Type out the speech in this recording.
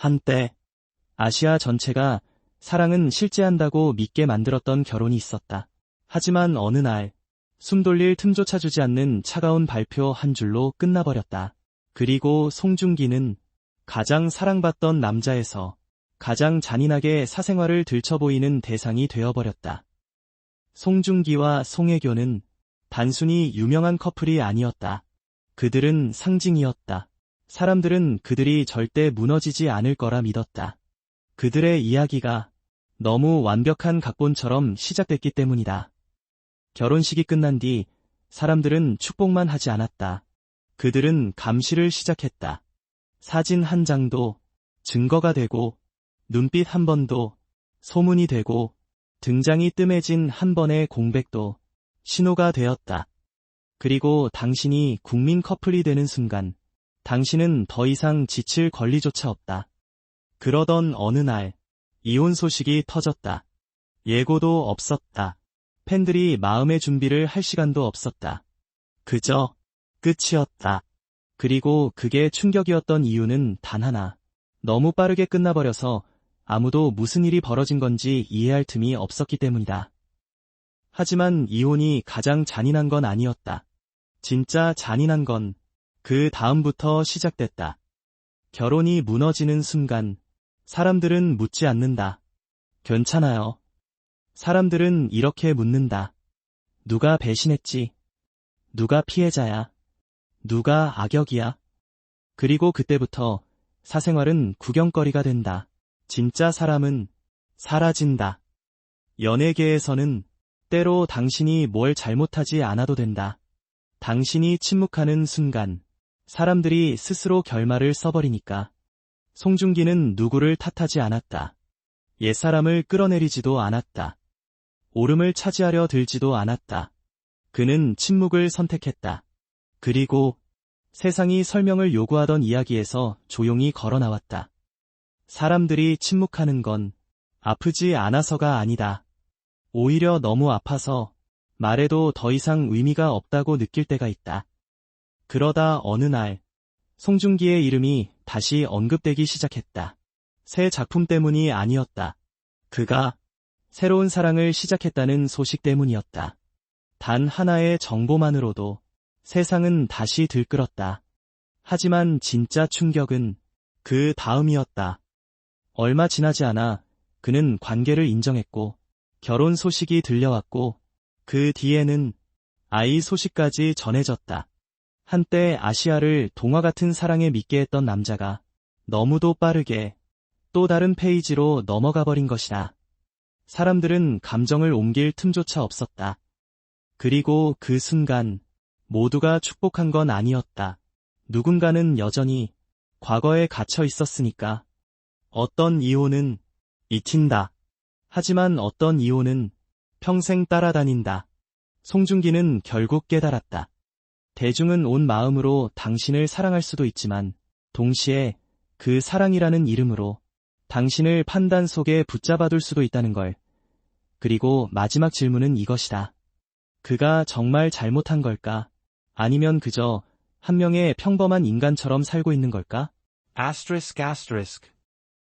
한때 아시아 전체가 사랑은 실제한다고 믿게 만들었던 결혼이 있었다. 하지만 어느 날 숨 돌릴 틈조차 주지 않는 차가운 발표 한 줄로 끝나버렸다. 그리고 송중기는 가장 사랑받던 남자에서 가장 잔인하게 사생활을 들춰보이는 대상이 되어버렸다. 송중기와 송혜교는 단순히 유명한 커플이 아니었다. 그들은 상징이었다. 사람들은 그들이 절대 무너지지 않을 거라 믿었다. 그들의 이야기가 너무 완벽한 각본처럼 시작됐기 때문이다. 결혼식이 끝난 뒤 사람들은 축복만 하지 않았다. 그들은 감시를 시작했다. 사진 한 장도 증거가 되고 눈빛 한 번도 소문이 되고 등장이 뜸해진 한 번의 공백도 신호가 되었다. 그리고 당신이 국민 커플이 되는 순간 당신은 더 이상 지칠 권리조차 없다. 그러던 어느 날 이혼 소식이 터졌다. 예고도 없었다. 팬들이 마음의 준비를 할 시간도 없었다. 그저 끝이었다. 그리고 그게 충격이었던 이유는 단 하나. 너무 빠르게 끝나버려서 아무도 무슨 일이 벌어진 건지 이해할 틈이 없었기 때문이다. 하지만 이혼이 가장 잔인한 건 아니었다. 진짜 잔인한 건 그 다음부터 시작됐다. 결혼이 무너지는 순간 사람들은 묻지 않는다. 괜찮아요. 사람들은 이렇게 묻는다. 누가 배신했지? 누가 피해자야? 누가 악역이야? 그리고 그때부터 사생활은 구경거리가 된다. 진짜 사람은 사라진다. 연예계에서는 때로 당신이 뭘 잘못하지 않아도 된다. 당신이 침묵하는 순간 사람들이 스스로 결말을 써버리니까. 송중기는 누구를 탓하지 않았다. 옛사람을 끌어내리지도 않았다. 오름을 차지하려 들지도 않았다. 그는 침묵을 선택했다. 그리고 세상이 설명을 요구하던 이야기에서 조용히 걸어 나왔다. 사람들이 침묵하는 건 아프지 않아서가 아니다. 오히려 너무 아파서 말해도 더 이상 의미가 없다고 느낄 때가 있다. 그러다 어느 날 송중기의 이름이 다시 언급되기 시작했다. 새 작품 때문이 아니었다. 그가 새로운 사랑을 시작했다는 소식 때문이었다. 단 하나의 정보만으로도 세상은 다시 들끓었다. 하지만 진짜 충격은 그 다음이었다. 얼마 지나지 않아 그는 관계를 인정했고 결혼 소식이 들려왔고 그 뒤에는 아이 소식까지 전해졌다. 한때 아시아를 동화 같은 사랑에 믿게 했던 남자가 너무도 빠르게 또 다른 페이지로 넘어가 버린 것이다. 사람들은 감정을 옮길 틈조차 없었다. 그리고 그 순간 모두가 축복한 건 아니었다. 누군가는 여전히 과거에 갇혀 있었으니까. 어떤 이혼은 잊힌다. 하지만 어떤 이혼은 평생 따라다닌다. 송중기는 결국 깨달았다. 대중은 온 마음으로 당신을 사랑할 수도 있지만 동시에 그 사랑이라는 이름으로 당신을 판단 속에 붙잡아둘 수도 있다는 걸. 그리고 마지막 질문은 이것이다. 그가 정말 잘못한 걸까? 아니면 그저 한 명의 평범한 인간처럼 살고 있는 걸까? Asterisk asterisk.